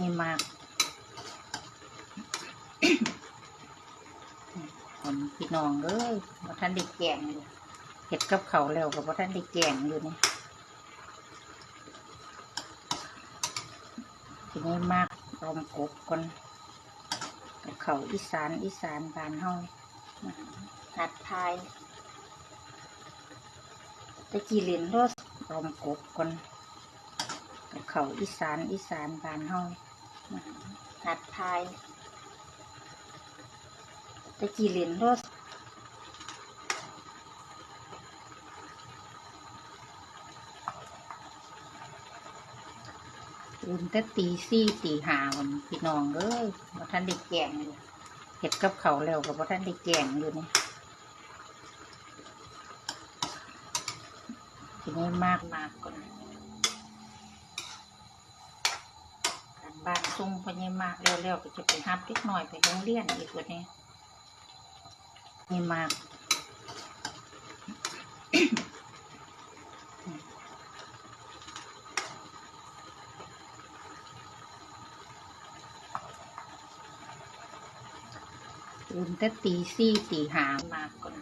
มีมากผมพี่น้องเอ้ยว่าท่านได้แกงอยู่เห็ดกับเขาแล้วกับว่ท่านได้แกงอยู่นี่ทีนี้มากรมกบก่อนกับเขาอีสานอีสานบานเฮามาหัดทายตะกี้เล่นรถรมกบก่อนกับเขาอีสานอีสานบานเฮามา หัดทายตะกี้เล่นรถตื่นแต่ตีสี่ตีห้าวันพี่น้องเอ้ยว่ท่านได้แกงอยู่เห็ดกับเขาแล้วกับว่ท่านได้แกงอยู่นี่ทีนี้มากมากก่อนการ บานซุ่มพอนี้มากเร็วๆก็จะไปฮับเล็กหน่อยไปโรงเรียนอีกวันนี้นี่มากตื่นแต่ตีสี่ตีหามากก่อน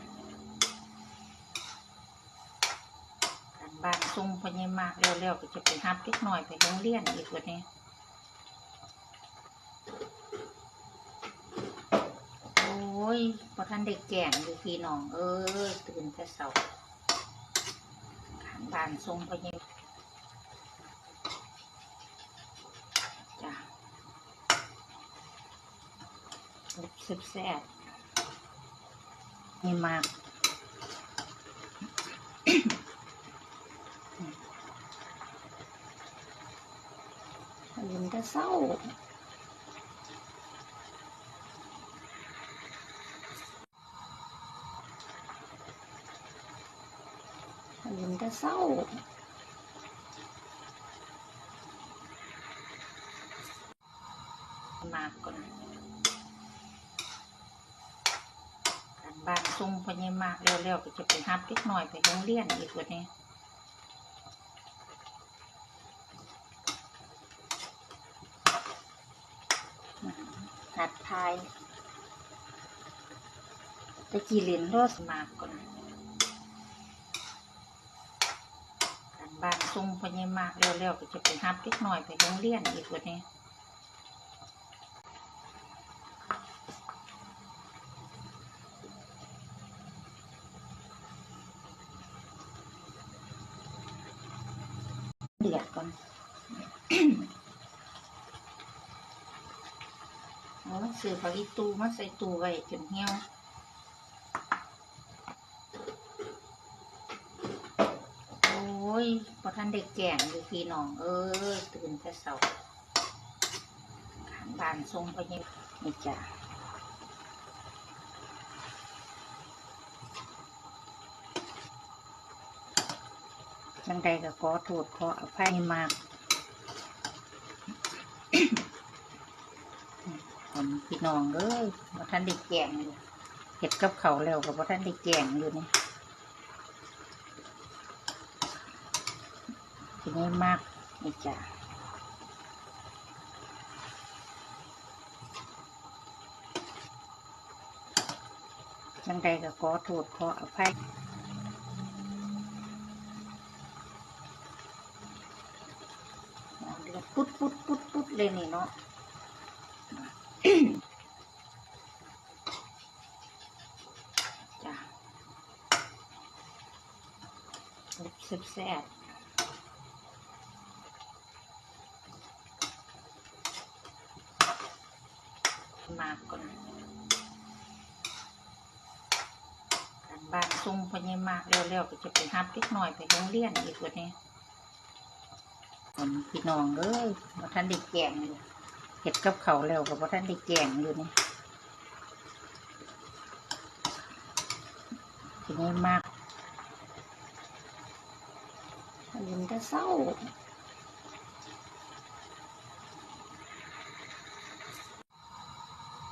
บานซุ่มพอนี้มากเร็วๆก็จะไปฮับเล็กหน่อยไปโรงเรียนอีกวันนี้โอ้ ยพอท่านเด็กแก่งอยู่พี่น้องเอ้ยตื่นแต่เสาการบ้านซุ่มพอนี้จ้ะสุดแซ่บนี่มากลืมแต่เศร้า มแต่เศร้า มากก่อนการบ้านซุ่มพอนี้มากเร็วๆก็จะไปฮับเล็กหน่อยไปโรงเรียนอีกวันนี้หัดทายตะกี้เรียนรสมากก่อนการ บานซุ่มพอนี้มากเร็วๆก็จะไปฮับเล็กหน่อยไปโรงเรียนอีกวันนี้เดือดก่อนเอาเสือผักอีตูมาใส่ตูไว้จนเหี่ยว โอ้ย ท่านเด็กแก่งอยู่พี่น้อง เอ้ยตื่นแต่เสาขานบานทรงไปยังนี่จ้ะจังใดก็ขอโทษขออภัยมากผมพี่น้องเอ้ยว่าท่านได้แกงอยู่เห็ดกับเขาแล้วกับว่าท่านได้แกงอยู่นี่ ทีนี้มากนี่จ้ะจังใดก็ขอโทษขออภัยเดือดปุ๊ดปุ๊ดปุ๊ดปุ๊ดเลยนี่เนาะจ้ะแซ่บ บมาก่อนการบ้านซุ่มพอนี้มากเร็วๆก็จะไปฮับเล็กหน่อยไปโรงเรียนอีกวันนี้ผมพี่น้องเอ้ยว่าท่านได้แกงอยู่เห็ดกับเขาแล้วกับว่าท่านได้แกงอยู่นี่ทีนี้มากลืมแต่เศร้า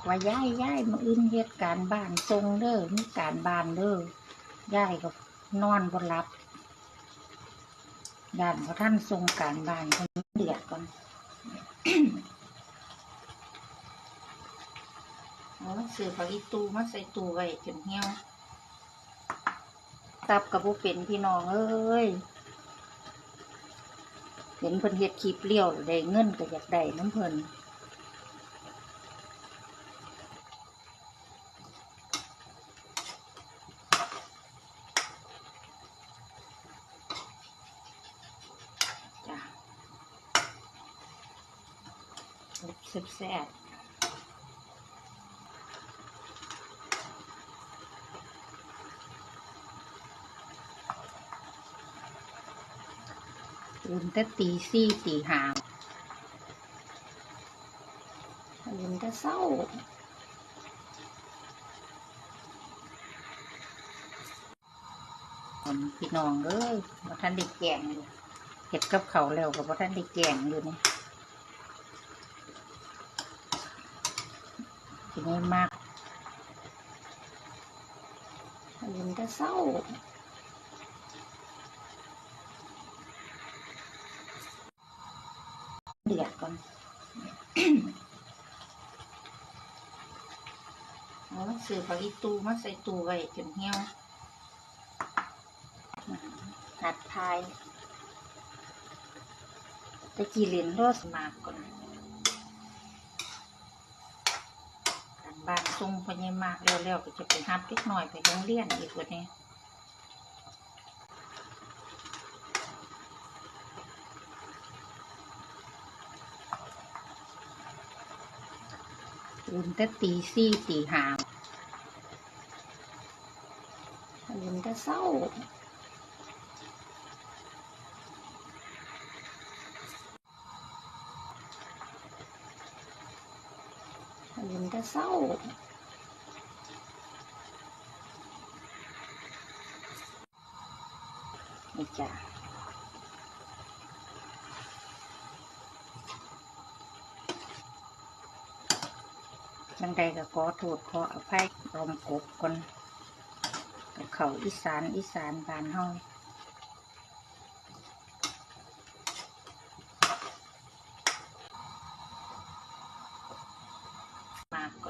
ว่าย้ายย้ายมาอื่นเหตุการบ้านทรงเด้อมีการบ้านเด้อย่ายกับนอนบนรับด่านพระท่านทรงการบ้านคนเดียดก่อนเอาหนัสือพออีตูมาใส่ตูไว้จนเหี้ยวตับกับผู้เป็นพี่น้องเอ้ยเห็นเพิ่นเห็ดขีปเลี้ยวได้เงินก็อยากได้น้ำเพิ่น แซ่บๆตื่นแต่ตีสี่ตีห้าตื่นแต่เศร้าผมพี่น้องเอ้ยมาท่านได้แกงอยู่เห็ดกับเขาวแล้วกับว่าท่านได้แกงอยู่นี่ ทีนี้มากตื่นแต่เศร้าเดือดก่อนโอ้ยซื้อผักอีตูมาใส่ตู้ไว้จนเหี่ยวหัดทายตะกี้เรียนโรสมากก่อนการ บ้านทรงพญามากแล้วๆก็จะไปหับเล็กหน่อยไปโรงเรียนอีกวันนี้ตื่นแต่ตีสี่ตีห้าตื่นแต่เศร้า ตื่นแต่เศร้านี่จ้ะจังใดก็ขอโทษขออภัยรวมกบคนกับเขาอีสานอีสานบ้านเฮามาก่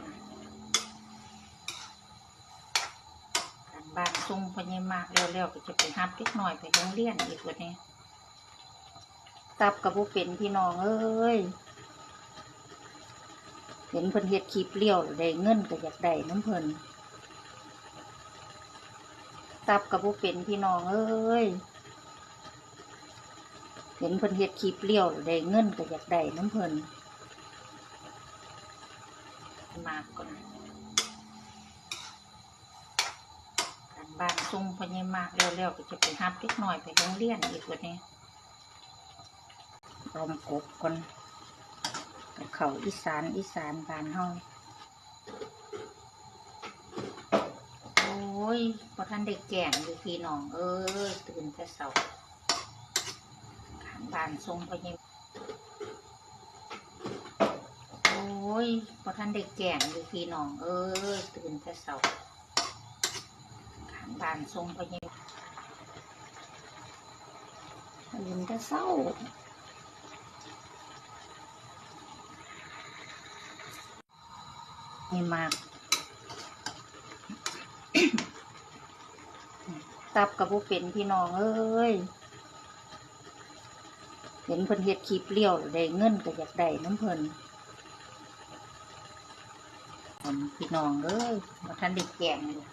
อน การบ้านทรงพญามากแล้วๆก็จะไปหับเล็กหน่อยไปโรงเรียนอีกวันนี้ตับกับบุเป็นพี่น้องเอ้ยเห็นเพิ่นเฮ็ดคลิปเลี้ยวได้เงินก็อยากได้น้ำเพิ่นตับกับบุเป็นพี่น้องเอ้ยเห็นเพิ่นเฮ็ดคลิปเลี้ยวได้เงินก็อยากได้น้ำเพิ่นมากก่อนการ บ้านทรงพญามากแล้วๆก็จะไปหับเล็กหน่อยไปโรงเรียนอีกวันนี้รวมกบก่อนกับเขาอีสานอีสานบานเฮาโอ้ยพอท่านได้แก่งอยู่พี่น้องเอ้ยตื่นแต่เสาขานบานทรงพยิมโอ้ยพอท่านได้แก่งอยู่พี่น้องเอ้ยตื่นแต่เสา บ้านทรงพยิมตื่นแต่เศร้านี่มากตับกับบุเป็นพี่น้องเอ้ยเห็นเพิ่นเฮ็ดคลิปเลี้ยวได้เงินก็อยากได้น้ำเพิ่นพี่น้องเอ้ยมาท่านได้แกงอยู่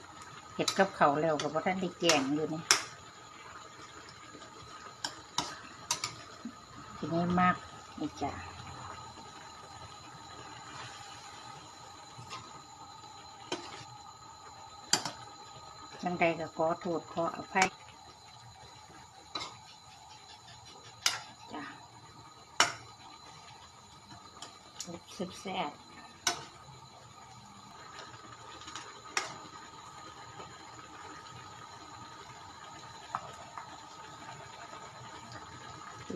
เห็ดกับเขาแล้วกับว่าท่านได้แกงอยู่นี่ทีนี้มากนี่จ้ะจังใดก็ขอโทษขออภัยจ้ะแซ่บ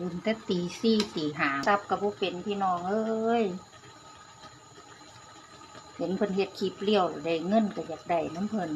ตื่นแต่ตีสี่ตีหาซับกับพวกเป็นพี่น้องเอ้ยเห็นเพิ่นเฮ็ดคลิปเลี้ยวได้เงินก็อยากได้น้ำเพิ่น